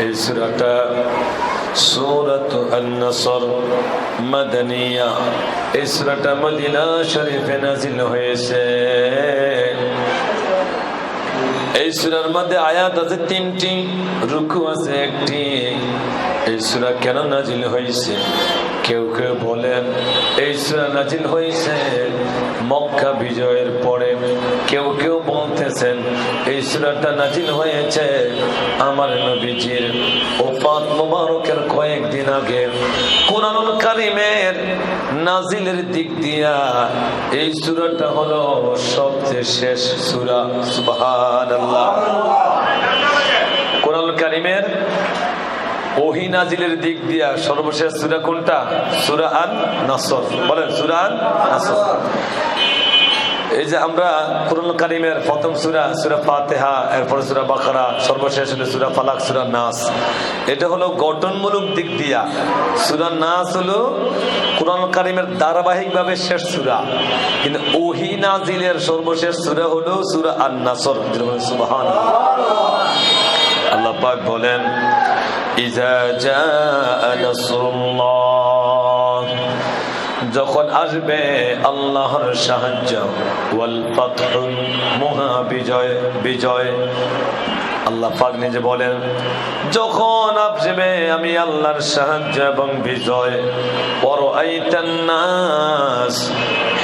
এই সুরাটা মধ্যে আয়াত আছে তিনটি, রুকু আছে একটি। এই কেন নাজিল হয়েছে? কেউ কেউ বলেন এই সুরা নাজিল হয়েছে মক্কা বিজয়ের পরে। কেউ কেউ বলতেছেন এই সুরাটা নাজিল হয়েছে আমার নবীজির ওফাত মোবারকের কয়েকদিন আগে। কোরআনুল কারিমের নাজিলের দিক দিয়া এই সুরাটা হলো সবচেয়ে শেষ সুরা। সুবহানাল্লাহ। কোরআন কারিমের ওহি নাজিলের দিক দিয়া সর্বশেষ সুরা কোনটা? সুরা আন নাসর বলেন, সুরা আন নাসর এই যে আমরা কোরআন কারিমের প্রথম সুরা সুরা ফাতেহা, এরপরে সুরা বাকারা, সর্বশেষ হলো সুরা ফালাক, সুরা নাস। এটা হলো গঠনমূলক দিক দিয়া। সুরা নাস হলো কোরআন কারিমের ধারাবাহিক ভাবে শেষ সুরা। কিন্তু ওহি নাজিলের সর্বশেষ সুরা হলো সুরা আন নাসর সুবহান আল্লাহ পাক বলেন ইজা জাআ নাসরুল্লাহ যখন আসবে আল্লাহর সাহায্য, ওয়াল ফাতহুল মহা বিজয় বিজয়। আল্লাহ পাক নিজে বলেন, যখন আসবে আমি আল্লাহর সাহায্য এবং বিজয়। নাস।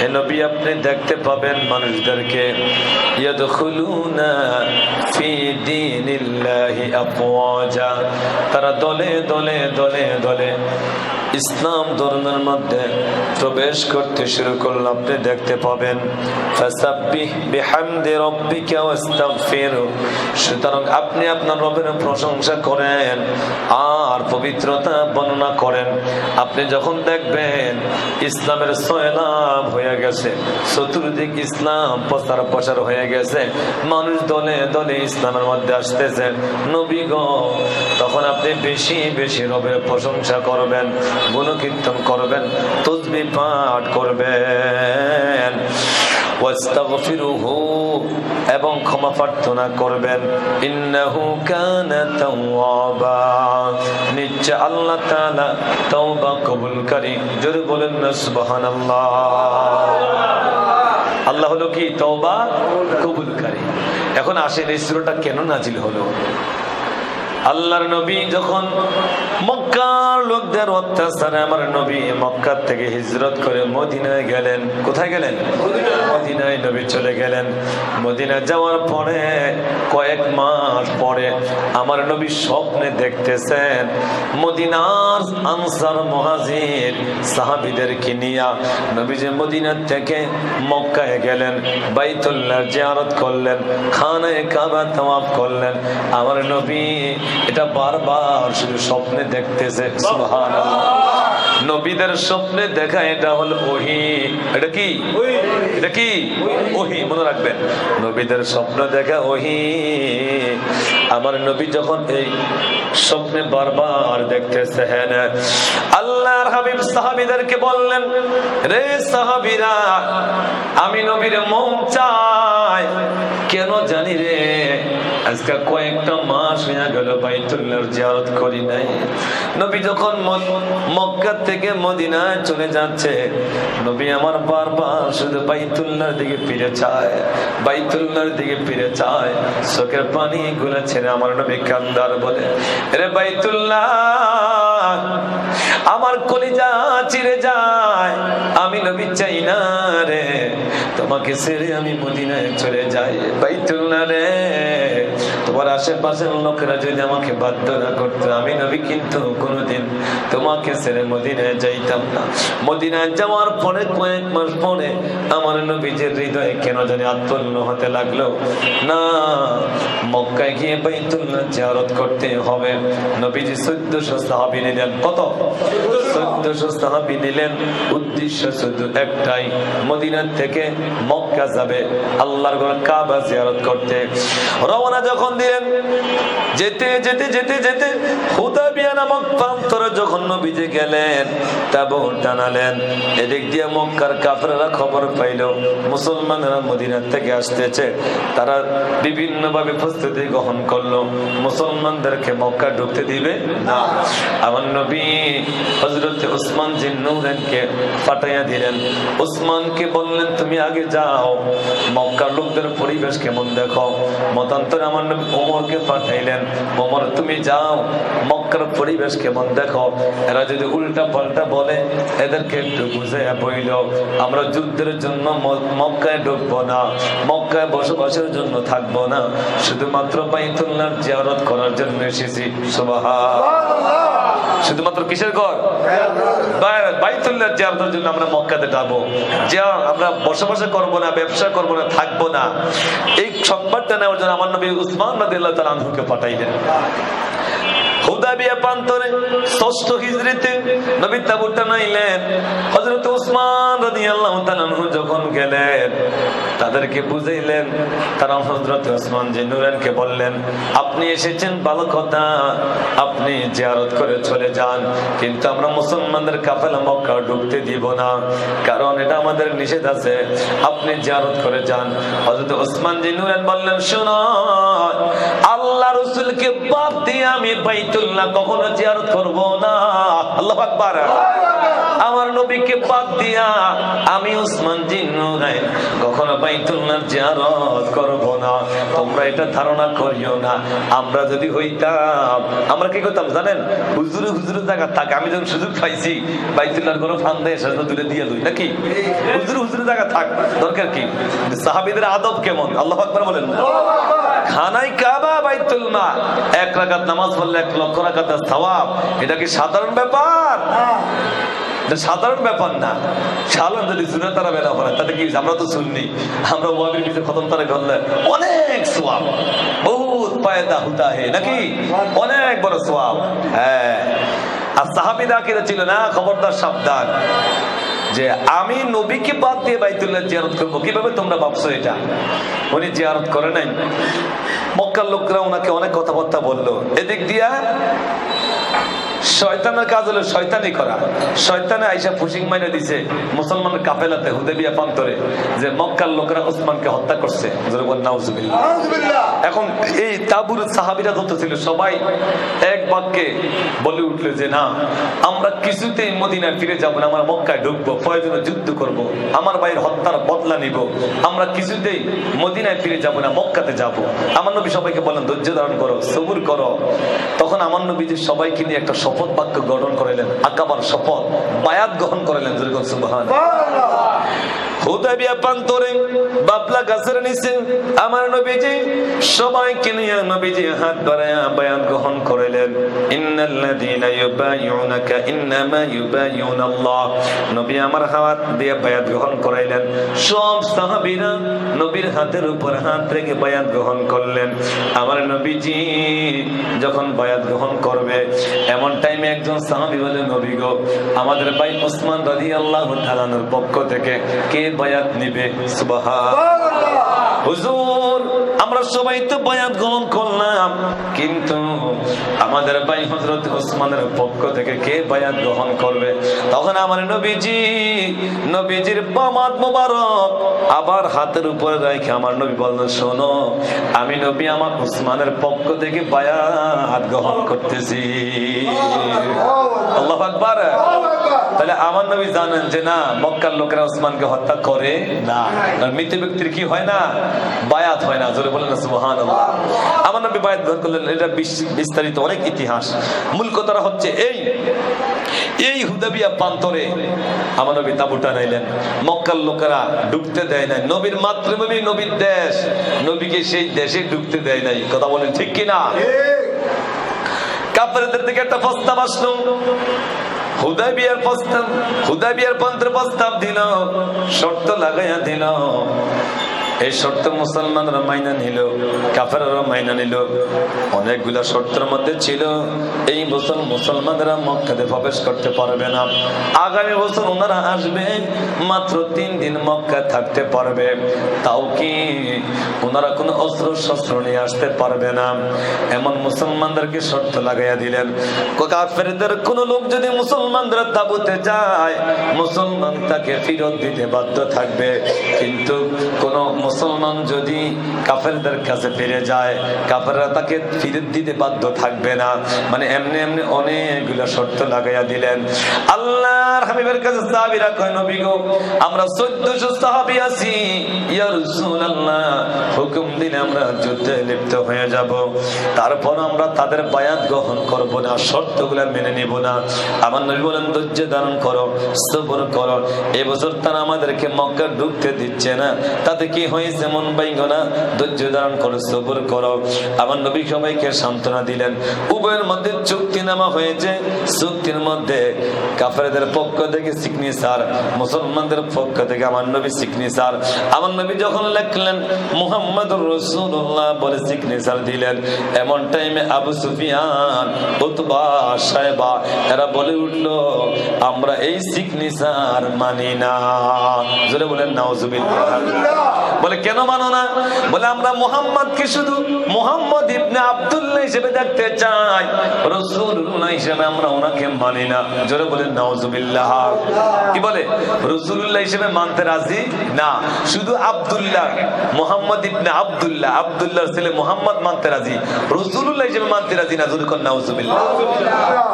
হে নবী, আপনি দেখতে পাবেন মানুষদেরকে তারা দলে দলে দলে দলে ইসলাম ধর্মের মধ্যে প্রবেশ করতে শুরু করলে, আপনি দেখতে পাবেন সুতরাং আপনি আপনার রবের প্রশংসা করেন, আর পবিত্রতা বর্ণনা করেন। আপনি যখন দেখবেন ইসলামের সয়লাভ হয়ে গেছে, চতুর্দিক ইসলাম প্রচার প্রসার হয়ে গেছে, মানুষ দলে দলে ইসলামের মধ্যে আসতেছে নবী গো তখন আপনি বেশি বেশি রবের প্রশংসা করবেন। গুণকীর্তন করবেন, তসবি পাঠ করবেন এবং ক্ষমা প্রার্থনা করবেন আল্লাহ কবুলকারী যদি বলেন না আল্লাহ হলো কি? তওবা কবুলকারী এখন আসেন, এই সূরাটা কেন নাজিল হলো? আল্লাহর নবী যখন মক্কার লোকদের অত্যাচারে আমার নবী মক্কার থেকে হিজরত করে মদিনায় গেলেন। কোথায় গেলেন? মদিনায় নবী চলে গেলেন। মদিনায় যাওয়ার পরে, কয়েক মাস পরে আমার নবী স্বপ্নে দেখতেছেন মদিনার আনসার মহাজির সাহাবিদেরকে নিয়া নবী যে মদিনার থেকে মক্কায় গেলেন, বাইতুল্লাহ জিয়ারত করলেন, খানায় কাবা তাওয়াফ করলেন। আমার নবী এটা বারবার শুধু স্বপ্নে দেখতেছে সুবহানাল্লাহ। নবীদের স্বপ্নে দেখা এটা হলো ওহি। এটা কি? এটা কি? ওহি, মনে রাখবেন। নবীদের স্বপ্ন দেখা ওহি। আমার নবী যখন এই স্বপ্নে বারবার দেখতেছে হ্যাঁ আল্লাহর হাবিব সাহাবিদেরকে বললেন, রে সাহাবিরা, আমি নবীর মন চাই, কেন জানি রে? আজকে কয়েকটা মাস হয়ে গেল বাইতুল্লাহর জিয়ারত করি নাই। নবী যখন মক্কা থেকে মদিনায় চলে যাচ্ছে, নবী আমার বারবার শুধু বাইতুল্লাহর দিকে ফিরে চায়, বাইতুল্লাহর দিকে ফিরে চায়। চোখের পানি গুলো ছেড়ে আমার নবী কান্দার বলে, রে বাইতুল্লাহ, আমার কলিজা চিরে যায়, আমি নবী চাই না রে। তোমাকে ছেড়ে আমি মদিনায় চলে যাই বাইতুল্লাহ রে তোমার আশেপাশের লোকেরা যদি আমাকে বাধ্য না করতো, আমি নবী কিন্তু কোনোদিন তোমাকে ছেড়ে মদিনায় যাইতাম না। মদিনায় যাওয়ার পরে কয়েক মাস পরে আমার নবীজের হৃদয়ে কেন জানি আত্মন্ন হতে লাগল। না, মক্কায় গিয়ে বাইতুল্লাহ জিয়ারত করতে হবে। নবীজি চোদ্দশো সাহাবি নিলেন। কত? চোদ্দশো সাহাবি নিলেন। উদ্দেশ্য শুধু একটাই, মদিনার থেকে মক্কা যাবে, আল্লাহর কাবা জিয়ারত করতে। রওনা যখন দিলেন যেতে যেতে যেতে যেতে হুদাবিয়া নামক প্রান্তরে যখন নবীজি গেলেন তাবু টানালেন এদিক দিয়ে মক্কার কাফেররা খবর পাইল, মুসলমানরা মদিনার থেকে আসতেছে, তারা বিভিন্নভাবে প্রস্তুতি গ্রহণ করল, মুসলমানদেরকে মক্কা ঢুকতে দিবে না। আমার নবী হজরত উসমান জিন্নুরেনকে পাঠাইয়া দিলেন উসমানকে বললেন, তুমি আগে যাও, মক্কার লোকদের পরিবেশ কেমন দেখো? মতান্তরে আমার নবী ওমরকে পাঠাইলেন। ওমর তুমি যাও, মক্কার পরিবেশ কেমন দেখো। এরা যদি উল্টা পাল্টা বলে, এদেরকে একটু বুঝে বইল, আমরা যুদ্ধের জন্য মক্কায় ঢুকবো না, মক্কায় বসবাসের জন্য থাকব না। শুধুমাত্র পাইতুল্লার জিয়ারত করার জন্য এসেছি। সুবহান শুধুমাত্র কিসের ঘর? জন্য আমরা মক্কাতে আমরা না, ব্যবসা করব না, থাকব না। এই সংবাদটা নেওয়ার জন্য আমার নবী উসমান রাদিয়াল্লাহু তাআলা আনহুকে পাঠাইলেন। হিজরিতে আপনি এসেছেন ভালো কথা, আপনি জিয়ারত করে চলে যান, কিন্তু আমরা মুসলমানদের কাফেলা মক্কা ঢুকতে দিব না, কারণ এটা আমাদের নিষেধ আছে, আপনি জিয়ারত করে যান। হযরত ওসমান জিন্নুরান বললেন, শোনো রসুলকে বাদ দিয়ে আমি বাইতুল্লাহ কখনো জিয়ারত করব না। আল্লাহ আকবার। আমার নবীকে বাদ দিয়া আমি উসমান জিন্নুরাই কখনো বাইতুল্লাহ জিয়ারত করব না। তোমরা এটা ধারণা করিও না। আমরা যদি হইতাম, আমরা কি করতাম জানেন? হুজুরে হুজুরে জায়গা থাক, আমি যখন সুযোগ পাইছি, বাইতুল্লাহর কোনো ফান দেয় সেটা তুলে দিয়ে লই, নাকি? হুজুরে হুজুরে জায়গা থাক, দরকার কি? সাহাবিদের আদব কেমন? আল্লাহ আকবার বলেন। কাবা এক রাকাত নামাজ পড়লে এক লক্ষ সওয়াব। এটা কি সাধারণ ব্যাপার? সাধারণ ব্যাপার না। সাধারণ যদি জুনে তারা বেলা করে তাতে কি আমরা তো শুননি আমরা ওয়াবির ভিতরে খতম তারা করলে অনেক সোয়াব বহুত পায়দা হুতা হে, নাকি? অনেক বড় সোয়াব হ্যাঁ। আর সাহাবিদা কিরা ছিল না? খবরদার সাবধান। যে আমি নবীকে বাদ দিয়ে বাইতুল্লাহ জিয়ারত করব। কীভাবে তোমরা ভাবছ এটা? উনি জিয়ারত করে নাই। মক্কার লোকরা ওনাকে অনেক কথাবার্তা বলল। এদিক দিয়া শয়তানের কাজ হলো শয়তানি করা। শয়তানে আইসা ফুসিং মাইনে দিছে মুসলমানের কাফেলাতে হুদেবিয়া প্রান্তরে যে মক্কার লোকরা উসমানকে হত্যা করছে। এখন এই তাবুর সাহাবিরা যত ছিল সবাই এক বাক্যে বলে উঠল যে না আমরা কিছুতেই মদিনায় ফিরে যাব না আমরা মক্কায় ঢুকবো প্রয়োজনে যুদ্ধ করব। আমার ভাইয়ের হত্যার বদলা নিব। আমরা কিছুতেই মদিনায় ফিরে যাব না মক্কাতে যাব। আমার নবী সবাইকে বলেন ধৈর্য ধারণ করো সবুর করো। তখন আমার নবী যে সবাইকে নিয়ে একটা শপথ বাক্য গঠন করেলেন আকাবার শপথ বায়াত গ্রহণ করেলেন যেরকম সুবহান হুদাবিয়া প্রান্তরে বাবলা গাছের নিচে আমার নবীজি সবাইকে নিয়ে নবীজি হাত বাড়ায়া বায়াত গ্রহণ করিলেন। যখন গ্রহণ করবে, এমন টাইমে একজন নবী গো, আমাদের ভাই ওসমান পক্ষ থেকে কে বায়াত নিবে? সুবহান হুজুর আমরা সবাই তো বয়াত গ্রহণ করলাম। কিন্তু আমাদের ভাই হযরত ওসমানের পক্ষ থেকে কে বায়াত গ্রহণ করবে? তখন আমার নবীজি, নবীজির বামাত মোবারক আবার হাতের উপরে রেখে আমার নবী বললেন, শোনো, আমি নবী আমার ওসমানের পক্ষ থেকে বায়াত গ্রহণ করতেছি। আল্লাহ তাহলে আমার নবী জানেন যে না, মক্কার লোকেরা হত্যা করে না। মৃত ব্যক্তির কি হয় না? বায়াত হয় না। জোরে বলেন সুবহান আমার নবী বায়াত গ্রহণ করলেন, এটা বিস- বিস্তারিত অনেক ইতিহাস। মূল কথাটা হচ্ছে এই এই হুদাবিয়া প্রান্তরে আমার নবী তাবুটা নাইলেন লোকেরা দেয় নাই। নবীর মাতৃভূমি, নবীর দেশ। নবীকে সেই দেশে দেয় নাই। কথা বলেন ঠিক কিনা? কাপড়দের থেকে একটা প্রস্তাব আসলো। হুদাবিয়ার প্রস্তাব হুদাবিয়ার পন্ত্র প্রস্তাব দিল, শর্ত লাগাইয়া দিল। এই শর্ত মুসলমানরা মাইনা নিল কাফেররা মাইনা নিল। অনেকগুলা শর্তের মধ্যে ছিল, এই বছর মুসলমানরা মক্কাতে প্রবেশ করতে পারবে না। আগামী বছর ওনারা আসবে, মাত্র তিন দিন মক্কায় থাকতে পারবে। তাও কি ওনারা কোনো অস্ত্র শস্ত্র নিয়ে আসতে পারবে না? এমন মুসলমানদেরকে শর্ত লাগাইয়া দিলেন। কাফেরদের কোন লোক যদি মুসলমানদের তাবুতে যায়, মুসলমান তাকে ফেরত দিতে বাধ্য থাকবে। কিন্তু কোন মুসলমান যদি কাফেরদের কাছে ফিরে যায়, কাফেররা তাকে ফিরত দিতে বাধ্য থাকবে না। মানে এমনি এমনি অনেকগুলো শর্ত লাগাইয়া দিলেন। আল্লাহর হাবিবের কাছে সাহাবীরা কয়, নবী গো, আমরা 1400 সাহাবী আছি। ইয়া রাসূলুল্লাহ, হুকুম দিলে আমরা যুদ্ধে লিপ্ত হয়ে যাব। তারপর আমরা তাদের বায়াত গ্রহণ করব না, শর্তগুলো মেনে নিব না। আমার নবী বলেন, ধৈর্য ধারণ করো, সবর করো। এবছর তারা আমাদেরকে মক্কা ঢুকতে দিচ্ছে না। তাতে কি হয়েছে মন বাইঙ্গ না, ধৈর্য ধারণ করো, সবর করো। আমার নবী সবাইকে সান্ত্বনা দিলেন। উভয়ের মধ্যে চুক্তি নামা হয়েছে। চুক্তির মধ্যে কাফেরদের পক্ষ থেকে সিগনেচার মুসলমানদের পক্ষ থেকে আমার নবী সিগনেচার আমার নবী যখন লেখলেন মুহাম্মদ রসুল্লাহ বলে সিগনেচার দিলেন। এমন টাইমে আবু সুফিয়ান, উতবা সাহেবা, এরা বলে উঠল, আমরা এই সিগনেচার মানি না। জোরে বলেন, নাউজুবিল্লাহ। বলে, কেন মানো না? বলে, আমরা মোহাম্মদ কি শুধু মোহাম্মদ ইবনে আব্দুল্লাহ হিসেবে দেখতে চাই। রসুল্লাহ হিসেবে আমরা ওনাকে মানি না। জোরে বলেন, নাউজুবিল্লাহ। কি বলে? রসুল্লাহ হিসেবে মানতে রাজি না। শুধু আব্দুল্লাহ, মোহাম্মদ ইবনে আব্দুল্লাহ, আব্দুল্লাহর ছেলে মোহাম্মদ মানতে রাজি। রসুল্লাহ হিসেবে মানতে রাজি না, জোরে কোন নাউজুবিল্লাহ।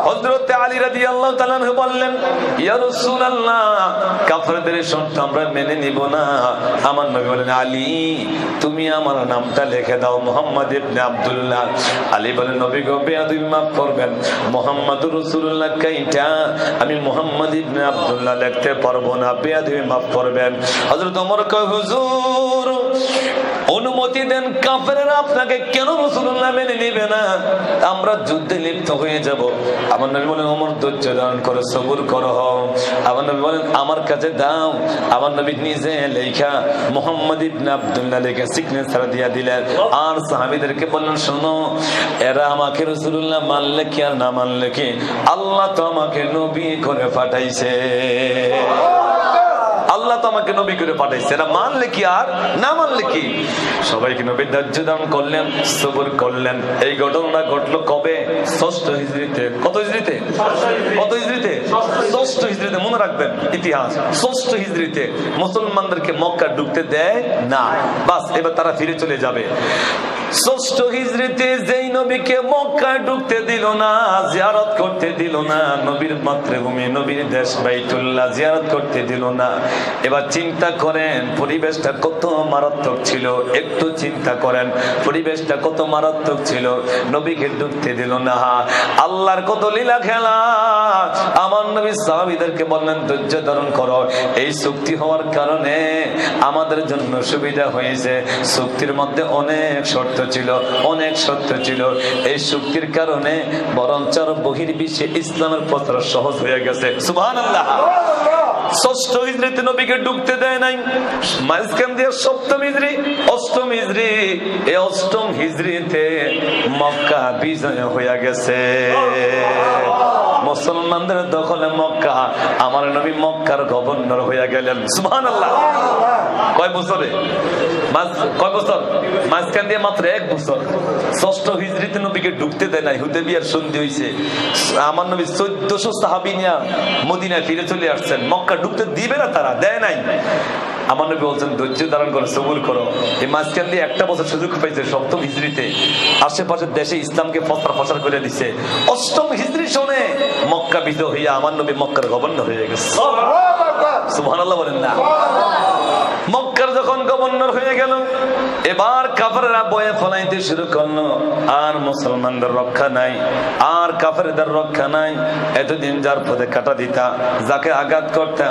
হযরতে আলী রাদিয়াল্লাহু তাআলা বললেন, ইয়া রাসূলুল্লাহ কাফেরদের শর্ত আমরা মেনে নিব না। আমার নবী বলেন, আলী, তুমি আমার নামটা লিখে দাও, মোহাম্মদ ইবনে আব্দুল্লাহ। আলী বলেন, নবী গো, বেয়াদবি মাফ করবেন। মোহাম্মদুর রাসূলুল্লাহ, কাইটা আমি মোহাম্মদ ইবনে আব্দুল্লাহ লিখতে পারব না। বেয়াদবি মাফ করবেন। হযরত ওমর কয়, হুজুর অনুমতি দেন কাফেররা আপনাকে কেন রসুল্লাহ মেনে নিবে না? আমরা যুদ্ধে লিপ্ত হয়ে যাব। আমার নবী বলেন, ওমর, ধৈর্য ধারণ করো, সবুর করো আমার নবী বলেন, আমার কাছে দাও। আমার নবী নিজে লেখা, মোহাম্মদ ইবনে আব্দুল্লাহ লেখা সিগনেচার দিয়া দিলেন। আর সাহাবীদেরকে বললেন, শোনো, এরা আমাকে রসুল্লাহ মানলে কি আর না মানলে কি? আল্লাহ তো আমাকে নবী করে পাঠাইছে। আল্লাহ তো আমাকে নবী করে পাঠাইছে। এরা মানলে কি আর? না মানলে কি? সবাইকে নবী ধৈর্য ধারণ করলেন, সবর করলেন। এই ঘটনা ঘটলো কবে? ষষ্ঠ হিজড়িতে। কত হিজড়িতে? কত হিজড়িতে? ষষ্ঠ হিজড়িতে। মনে রাখবেন, ইতিহাস। ষষ্ঠ হিজড়িতে মুসলমানদেরকে মক্কা ঢুকতে দেয় না। বাস, এবার তারা ফিরে চলে যাবে। ষষ্ঠ হিজড়িতে যেই নবীকে মক্কায় ঢুকতে দিল না, জিয়ারত করতে দিল না, নবীর মাতৃভূমি, নবীর দেশ বাইতুল্লাহ জিয়ারত করতে দিল না। এবার চিন্তা করেন, পরিবেশটা কত মারাত্মক ছিল, একটু চিন্তা করেন, পরিবেশটা কত মারাত্মক ছিল, নবীকে ঢুকতে দিল না। আল্লাহর কত লীলা খেলা, আমার নবী সাহাবীদেরকে বললেন, ধৈর্য ধারণ করো, এই চুক্তি হওয়ার কারণে আমাদের জন্য সুবিধা হয়েছে। চুক্তির মধ্যে অনেক শর্ত ছিল, অনেক সত্য ছিল। এই চুক্তির কারণে বরঞ্চ বহির্বিশ্বে ইসলামের প্রচার সহজ হয়ে গেছে। ষষ্ঠ হিজড়িতে নবীকে ঢুকতে দেয় নাই। সপ্তম হিজড়ি অষ্টম হিজড়ি অষ্টম হিজড়িতে মক্কা গেছে। মুসলমানদের দখলে মক্কা। আমার নবী মক্কার গভর্নর হয়ে গেলেন। সুবহানাল্লাহ। কয় বছরে? কয় বছর? মাঝখান দিয়ে মাত্র এক বছর। ষষ্ঠ হিজড়িতে নবীকে ঢুকতে দেয় নাই। হুদে বিয়ার সন্ধি হয়েছে আমার নবী চোদ্দশো সাহাবি নিয়া মদিনায় ফিরে চলে আসছেন। মক্কা ঢুকতে দিবে না তারা, দেয় নাই। আমার নবী বলছেন ধৈর্য ধারণ করো সবুর করো। এই মাঝখান দিয়ে একটা বছর সুযোগ পাইছে সপ্তম হিজড়িতে। আশেপাশের দেশে ইসলামকে প্রচার প্রসার করে দিছে। অষ্টম হিজড়ি শোনে মক্কা বিজয় হইয়া আমার নবী মক্কার গভর্নর হয়ে গেছে। সুবহানাল্লাহ। বলেন না। মক্কার যখন গভর্নর হয়ে গেল, এবার কাফেররা বয়ে ফলাইতে শুরু করল, আর মুসলমানদের রক্ষা নাই, আর কাফেরদের রক্ষা নাই। এতদিন যার পথে কাটা দিতা, যাকে আঘাত করতে,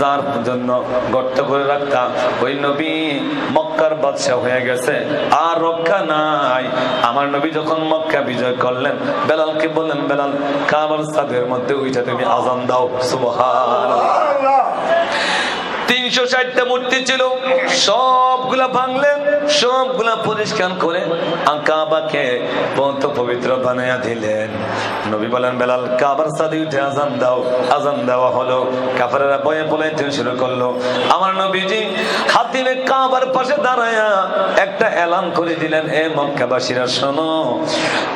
যার জন্য গর্ত করে রাখতা, ওই নবী মক্কার বাদশাহ হয়ে গেছে, আর রক্ষা নাই। আমার নবী যখন মক্কা বিজয় করলেন, বেলালকে বললেন, বেলাল, কাবার সাদের মধ্যে উইটা তুমি আজান দাও সুবহান তিন তিনশো ষাটটা মূর্তি ছিল। সবগুলা ভাঙলেন সবগুলা পরিষ্কার করে কাবাকে পন্ত পবিত্র বানাইয়া দিলেন। নবী বলেন, বেলাল, কাবার সাদি উঠে আজান দাও। আজান দেওয়া হলো। কাফারেরা বয়ে পলাইতে শুরু করল। আমার নবীজি হাতিমে কাবার পাশে দাঁড়ায়া একটা এলান করে দিলেন, এ মক্কাবাসীরা, শোনো,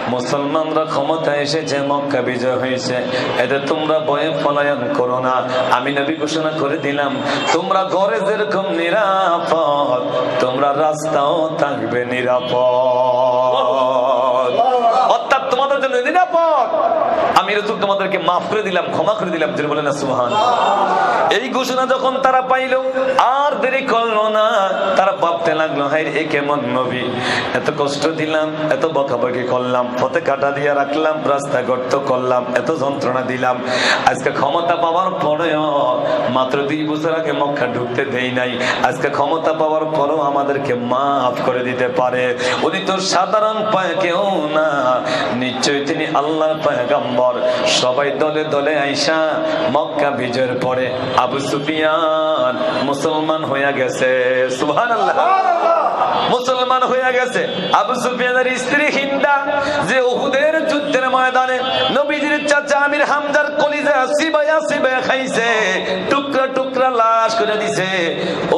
মুসলমানরা ক্ষমতা এসেছে, মক্কা বিজয় হয়েছে। এতে তোমরা বয়ে পলায়ন করো না। আমি নবী ঘোষণা করে দিলাম, তোমরা ঘরে যেরকম নিরাপদ তোমরা রাস্তাও থাকবে নিরাপদ। রাস্তা গর্ত করলাম এত যন্ত্রণা দিলাম। আজকে ক্ষমতা পাওয়ার পরেও মাত্র দুই বছর আগে মক্কা ঢুকতে দেই নাই। আজকে ক্ষমতা পাওয়ার পরেও আমাদেরকে মাফ করে দিতে পারে। উনি তো সাধারণ পায় কেউ না, নিশ্চয়ই তিনি আল্লাহ পয়গম্বর। সবাই দলে দলে আইসা মক্কা বিজয়ের পরে আবু সুফিয়ান মুসলমান হইয়া গেছে। সুবহানাল্লাহ। মুসলমান হইয়া গেছে। আবু সুফিয়ানের স্ত্রী হিন্দা, যে উহুদের যুদ্ধের ময়দানে নবীজির চাচা আমির হামজার কলিজা সিবায়া সিবায়া খাইছে, টুকরা টুকরা লাশ করে দিছে।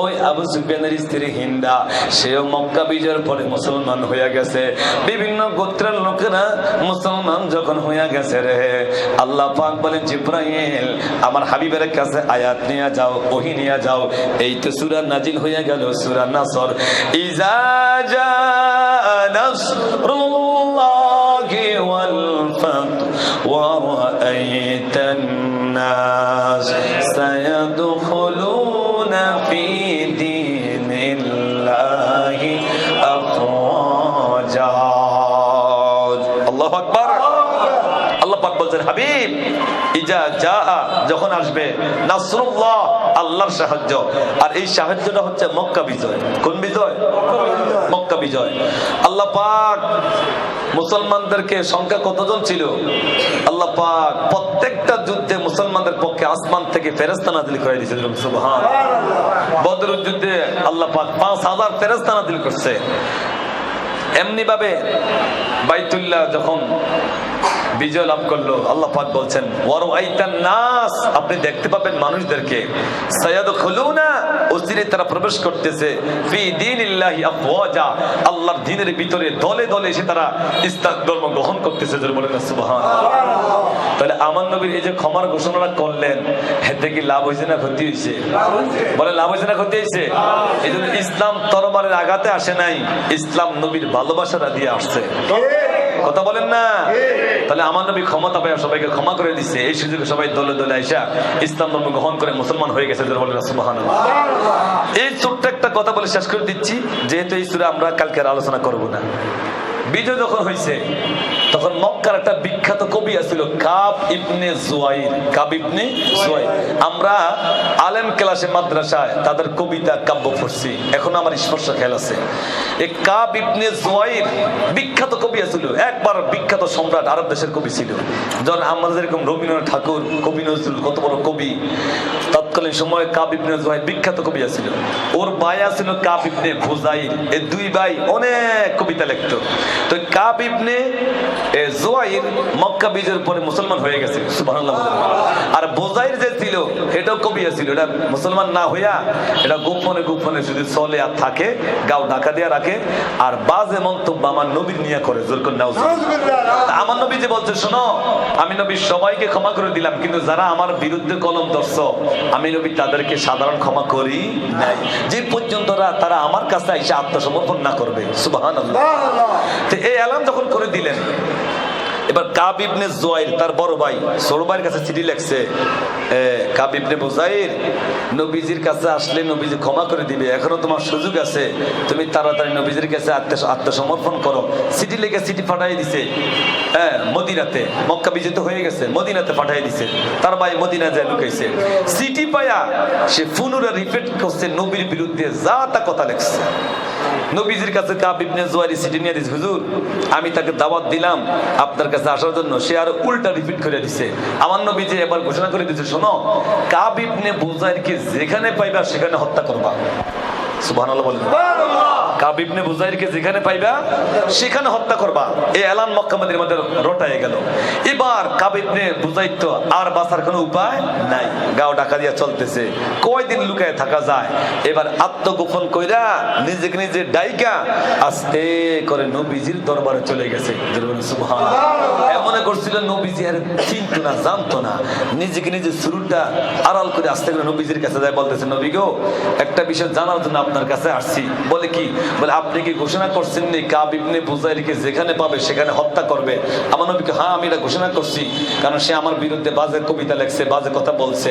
ওই আবু সুফিয়ানের স্ত্রী হিন্দা, সেও মক্কা বিজয়ের পরে মুসলমান হইয়া গেছে। বিভিন্ন গোত্রের লোকেরা মুসলমান যখন হইয়া গেছে রে, আল্লাহ পাক বলেন, জিব্রাইল, আমার হাবিবের কাছে আয়াত নিয়ে যাও, ওহি নিয়ে যাও। এই তো সূরা নাজিল হইয়া গেল, সূরা নাসর। ইজা জা নাসরুল্লাহি ওয়াল ফাত ওয়া রাআইতান নাস যখন আসবে, নাসরুল্লাহ, আল্লাহর সাহায্য। আর এই সাহায্যটা হচ্ছে মক্কা বিজয়। কোন বিজয়? মক্কা বিজয়। আল্লাহ পাক মুসলমানদেরকে সংখ্যা কতজন ছিল? আল্লাহ পাক প্রত্যেকটা যুদ্ধে মুসলমানদের পক্ষে আসমান থেকে ফেরেস্তা নাজিল করে দিয়েছে সুবহান বদরুল যুদ্ধে আল্লাহ পাক পাঁচ হাজার ফেরেস্তা নাজিল করছে। এমনি ভাবে বাইতুল্লাহ যখন বিজয় লাভ করল। আল্লাহ পাক বলছেন ওয়ারু আইতান নাস। আপনি দেখতে পাবেন মানুষদেরকে। সায়াদ খুলুনা অচিরে তারা প্রবেশ করতেছে। ফি দীনিল্লাহি আফওয়াজা। আল্লাহর দ্বীনের ভিতরে দলে দলে এসে তারা ইসলাম ধর্ম গ্রহণ করতেছে, জোরে বলেন সুবহানাল্লাহ। তাহলে আমার নবীর এই যে ক্ষমার ঘোষণাটা করলেন হেতে কি লাভ হয়েছে না ক্ষতি হয়েছে? বলে লাভ হয়েছে না ক্ষতি হয়েছে? এই ইসলাম তরবারের আঘাতে আসে নাই। ইসলাম নবীর ভালোবাসাটা দিয়ে আসছে। কথা বলেন না। তাহলে আমার নবী ক্ষমতা পায় সবাইকে ক্ষমা করে দিচ্ছে এই সুযোগে সবাই দলে দলে আইসা ইসলাম ধর্ম গ্রহণ করে মুসলমান হয়ে গেছে বলেন এই ছোট্ট একটা কথা বলে শেষ করে দিচ্ছি। যেহেতু এই সুরে আমরা কালকে আর আলোচনা করব না। বিজয় যখন হয়েছে তখন মক্কার একটা বিখ্যাত কবি আছিল, কাব ইবনে জুয়াইর, কাব ইবনে জুয়াইর। আমরা আলেম ক্লাসে মাদ্রাসায় তাদের কবিতা, কাব্য পড়ছি, এখন আমার স্পর্শ খেয়াল আছে। এই কাব ইবনে জুয়াইর বিখ্যাত কবি আছিল, একবার বিখ্যাত সম্রাট আরব দেশের কবি ছিল। যখন আমাদের যেরকম রবীন্দ্রনাথ ঠাকুর, কবি নজরুল, কত বড় কবি তৎকালীন সময় কাব ইবনে বিখ্যাত কবি ছিল ওর ভাই আছিল কাব ইবনে এই দুই ভাই অনেক কবিতা লিখতো। তো কাব ইবনে, এ জুয়াইর মক্কা বিজয়ের পরে মুসলমান হয়ে গেছে আর বোজাইর যে ছিল এটাও কবি ছিল। এটা মুসলমান না হইয়া, এটা গোপনে গোপনে শুধু চলে আর থাকে, গাও ঢাকা দিয়া রাখে। আর বাজে মন্তব্য আমার নবীর নিয়ে করে জোরকন নাও আমার নবী যে বলছে, শোনো, আমি নবী সবাইকে ক্ষমা করে দিলাম, কিন্তু যারা আমার বিরুদ্ধে কলম ধরছ, আমি নবী তাদেরকে সাধারণ ক্ষমা করি নাই। যে পর্যন্ত তারা- আমার কাছে এসে আত্মসমর্পণ না করবে সুবাহান তো এই অ্যালার্ম যখন করে দিলেন এবার কাব ইবনে জুয়াইর, তার বড় ভাই ভাইয়ের কাছে চিঠি লেখছে কাব ইবনে বুজাইর নবীজির কাছে আসলে নবীজি ক্ষমা করে দিবে, এখনও তোমার সুযোগ আছে, তুমি তাড়াতাড়ি নবীজির কাছে আত্ম- আত্মসমর্পণ করো। চিঠি লেখে চিঠি পাঠাই দিছে হ্যাঁ মদিনাতে, মক্কা বিজেত হয়ে গেছে, মদিনাতে পাঠাই দিছে, তার ভাই মদিনা যায় লুকাইছে। চিঠি পায়া সে পুনরায় রিপিট করছে নবীর বিরুদ্ধে, যা তা কথা লেখছে। নবীজির কাছে কাব ইবনে জুয়ারি সিটি নিয়ে দিস হুজুর, আমি তাকে দাওয়াত দিলাম আপনার কাছে আসার জন্য। সে আর উল্টা রিপিট করে দিছে। আমার নবীজি এবার ঘোষণা করে দিছে, শোনো, কাব ইবনে বুজাইরকে যেখানে পাইবা সেখানে হত্যা করবা। সুবহানাল্লাহ বলেন কাব ইবনে বুজাইরকে যেখানে পাইবা, সেখানে হত্যা করবা। এই এলান মক্কামাদের মধ্যে রটায় গেল। এবার কাব ইবনে বুজাইর তো আর বাঁচার কোনো উপায় নাই। গাও ডাকা দিয়া চলতেছে। কয়দিন লুকায় থাকা যায়? এবার আত্মগোপন কইরা নিজেকে নিজে ডাইকা আস্তে করে নবীজির দরবারে চলে গেছে। এমন করছিল নবীজি, আর চিনতো না, জানতো না। নিজেকে নিজে শুরুটা আড়াল করে আস্তে করে নবীজির কাছে যায়, বলতেছে, নবী গো, একটা বিষয় জানার জন্য আপনার কাছে আসছি। বলে কি? বলে, আপনি কি ঘোষণা করছেন নি কাব ইবনে বুজাইরকে যেখানে পাবে সেখানে হত্যা করবে। আমার নবীকে হ্যাঁ আমি এটা ঘোষণা করছি। কারণ সে আমার বিরুদ্ধে বাজে কবিতা লেখছে, বাজে কথা বলছে।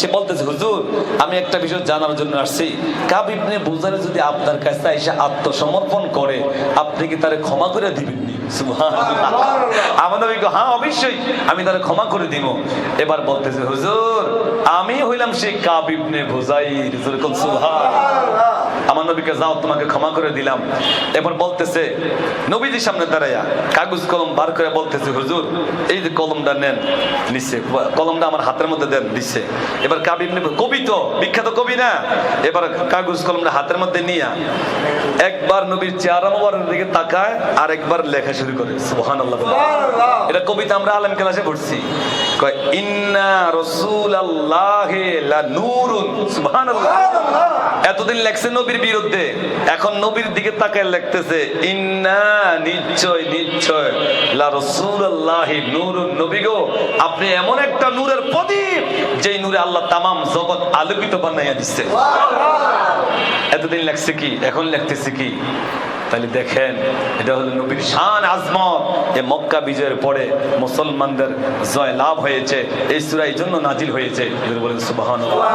সে বলতেছে, হুজুর, আমি একটা বিষয় জানার জন্য আসছি। কাব ইবনে বুজাইর যদি আপনার কাছে এসে আত্মসমর্পণ করে, আপনি কি তারে ক্ষমা করে দিবেননি? হ্যাঁ ক্ষমা করে দিব। এবার বলতেছে আমি হইলাম বলতেছে কাগজ কলম বার করে বলতেছে, হুজুর, এই যে কলমটা নেন নিচ্ছে কলমটা আমার হাতের মধ্যে দেন দিচ্ছে এবার কাবিব কবি তো, বিখ্যাত কবি না? এবার কাগজ কলমটা হাতের মধ্যে নিয়ে, একবার নবীর চেহারা দিকে তাকায় আর একবার লেখা শুরু করে সুবহানাল্লাহ। এটা কবিতা আমরা আলম ক্লাসে পড়ছি। কয় ইন্না রাসূলাল্লাহি লা নূরুন এতদিন লেখছে নবীর বিরুদ্ধে এখন নবীর দিকে তাকায় লিখতেছে ইন্না নিশ্চয় নিশ্চয় লা রাসূলুল্লাহি নূরুন নবী গো আপনি এমন একটা নূরের প্রদীপ যেই নূরে আল্লাহ তামাম জগৎ আলোকিত বানাইয়া দিচ্ছে। এতদিন লেখছে কি? এখন লেখতেছি কি? তাহলে দেখেন, এটা হলো নবীর শান আজমত যে মক্কা বিজয়ের পরে মুসলমানদের জয় লাভ হয়েছে, এই সুরা এই জন্য নাজিল হয়েছে। বলেন সুবহানাল্লাহ।